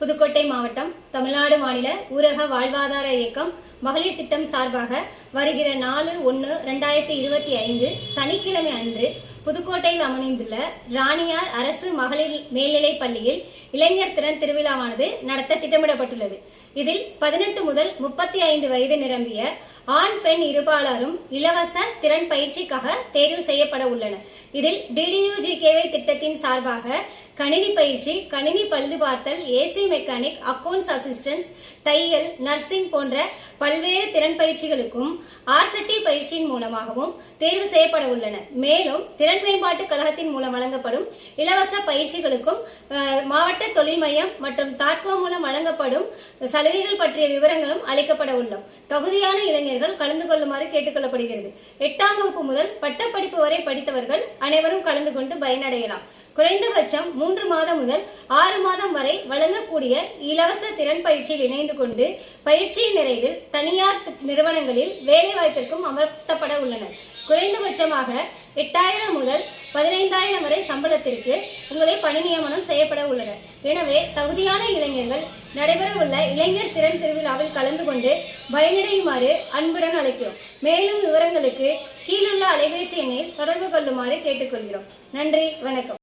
புதுக்கோட்டை மாவட்டம் தமிழ்நாடு மாநில ஊரக வாழ்வாதார இயக்கம் மகளிர் திட்டம் சார்பாக வருகிற நாலு ஒன்று ரெண்டாயிரத்தி இருபத்தி ஐந்து சனிக்கிழமை அன்று புதுக்கோட்டையில் அமைந்துள்ள ராணியார் அரசு மகளிர் மேல்நிலைப் பள்ளியில் இளைஞர் திறன் திருவிழாவானது நடத்த திட்டமிடப்பட்டுள்ளது. இதில் பதினெட்டு முதல் முப்பத்தி ஐந்து வயது நிரம்பிய ஆண் பெண் இருபாலரும் இலவச திறன் பயிற்சிக்காக தேர்வு செய்யப்பட உள்ளனர். இதில் டிடியூஜிகேவை திட்டத்தின் சார்பாக கணினி பயிற்சி கணினி பழுது பார்த்தல் ஏசி மெக்கானிக் அக்கவுண்ட்ஸ் அசிஸ்டன்ஸ் தையல் நர்சிங் போன்ற பல்வேறு திறன் பயிற்சிகளுக்கும் ஆர்சட்டி பயிற்சியின் மூலமாகவும் தேர்வு செய்யப்பட உள்ளன. மேலும் திறன் மேம்பாட்டு கழகத்தின் மூலம் வழங்கப்படும் இலவச பயிற்சிகளுக்கும் மாவட்ட தொழில் மையம் மற்றும் தாட்கோ மூலம் வழங்கப்படும் சலுகைகள் பற்றிய விவரங்களும் அளிக்கப்பட உள்ளோம். தகுதியான இளைஞர்கள் கலந்து கொள்ளுமாறு கேட்டுக்கொள்ளப்படுகிறது. எட்டாம் வகுப்பு முதல் பட்டப்படிப்பு வரை படித்தவர்கள் அனைவரும் கலந்து கொண்டு பயனடையலாம். குறைந்தபட்சம் மூன்று மாதம் முதல் ஆறு மாதம் வரை வழங்கக்கூடிய இலவச திறன் பயிற்சியில் இணைந்து கொண்டு பயிற்சியின் நிறைவில் தனியார் நிறுவனங்களில் வேலை வாய்ப்பிற்கும் அமர்த்தப்பட உள்ளனர். குறைந்தபட்சமாக எட்டாயிரம் முதல் பதினைந்தாயிரம் வரை சம்பளத்திற்கு உங்களை பணி நியமனம் செய்யப்பட உள்ளனர். எனவே தகுதியான இளைஞர்கள் நடைபெறவுள்ள இளைஞர் திறன் திருவிழாவில் கலந்து கொண்டு பயனடையுமாறு அன்புடன் அழைக்கிறோம். மேலும் விவரங்களுக்கு கீழுள்ள அலைபேசி எண்ணில் தொடர்பு கொள்ளுமாறு கேட்டுக்கொள்கிறோம். நன்றி வணக்கம்.